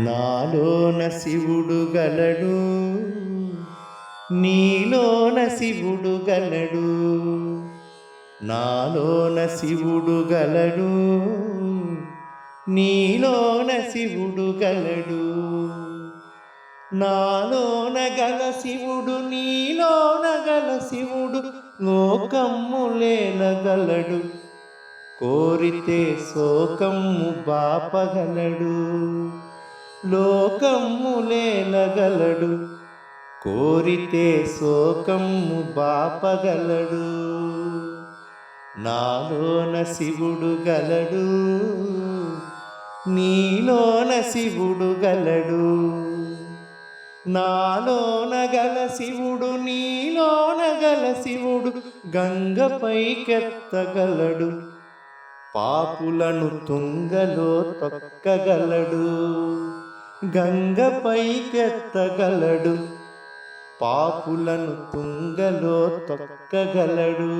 నాలోన శివుడు గలడు నీలోన శివుడు గలడు నాలోన శివుడు గలడు నీలోన శివుడు గలడు. నాలోన గల శివుడు నీలోన గల శివుడు లోకమ్ములేలగలడు కోరితే శోకము బాపగలడు లోకమ్ములేలగలడు కోరితే శోకమ్ము బాపగలడు నాలోన శివుడు గలడు నీలోన శివుడు గలడు. నాలోన గల శివుడు నీలోన గల శివుడు గంగపైకెత్తగలడు పాపులను తుంగలో తొక్కగలడు గంగపైకెత్తగలడు పాపులను తుంగలో తొక్కగలడు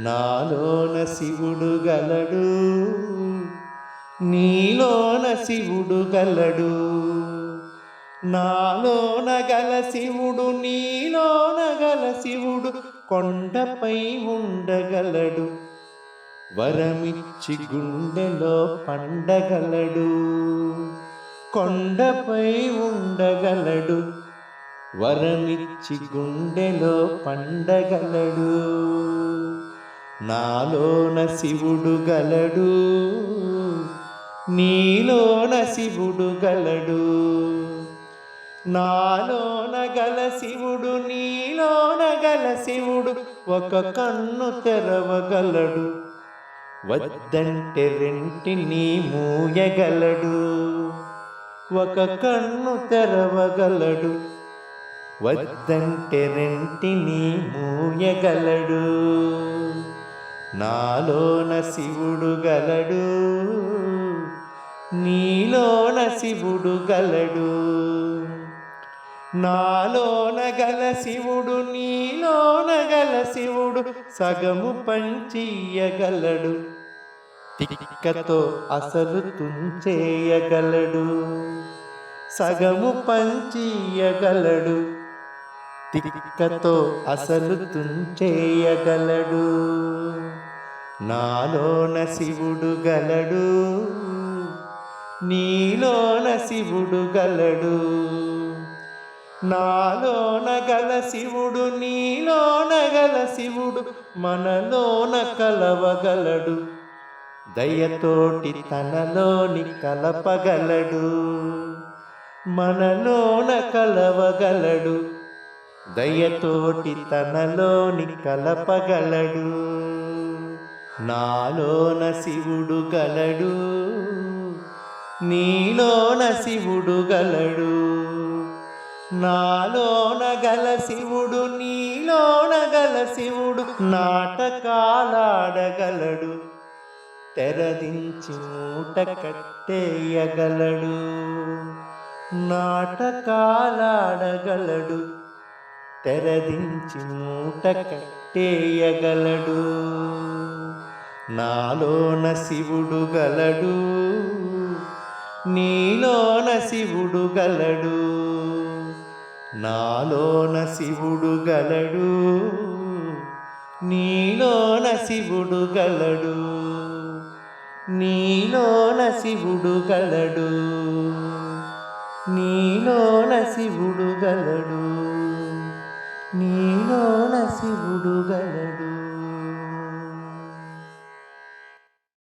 నాలోన శివుడు గలడు నీలోన శివుడు గలడు నాలోన గల శివుడు నీలోన గల శివుడు కొండపై ఉండగలడు. వరమిచ్చి గుండెలో పండగలడు కొండపై ఉండగలడు. వరమిచ్చి గుండెలో పండగలడు నాలోన శివుడు గలడు నీలోన శివుడు గలడు. నాలోన గల శివుడు నీలోన గల శివుడు ఒక కన్ను తెరవగలడు. వద్దంటే రెంటిని మూయగలడు ఒక కన్ను తెరవగలడు. వద్దంటే రెంటిని మూయగలడు నాలోన శివుడు గలడు నీలోన శివుడు గలడు. నాలోన గల శివుడు నీలోన గల శివుడు సగము పంచియగలడు తిక్కతో అసలు తుంచేయగలడు. సగము పంచియగలడు. తిక్కతో అసలు తుంచేయగలడు. నాలోన శివుడు గలడు. నీలోన శివుడు గలడు. నాలోన గల శివుడు నీలోన గల శివుడు మనలోన కలవగలడు. దయతోటి తనలోని కలపగలడు మనలోన కలవగలడు. దయతోటి తనలోని కలపగలడు నాలోన శివుడు గలడు నీలోన శివుడు గలడు నాలోన గల శివుడు నీలోన గల శివుడు నాటకాలాడగలడు. తెరదించి మూట కట్టేయగలడు నాటకాలాడగలడు. తెరదించి మూట కట్టేయగలడు నాలోన శివుడు గలడు నీలోన శివుడు గలడు. నాలోన శివుడు గలడు నీలోన శివుడు గలడు నీలో శివుడు గలడు నీలో శివుడు గలడు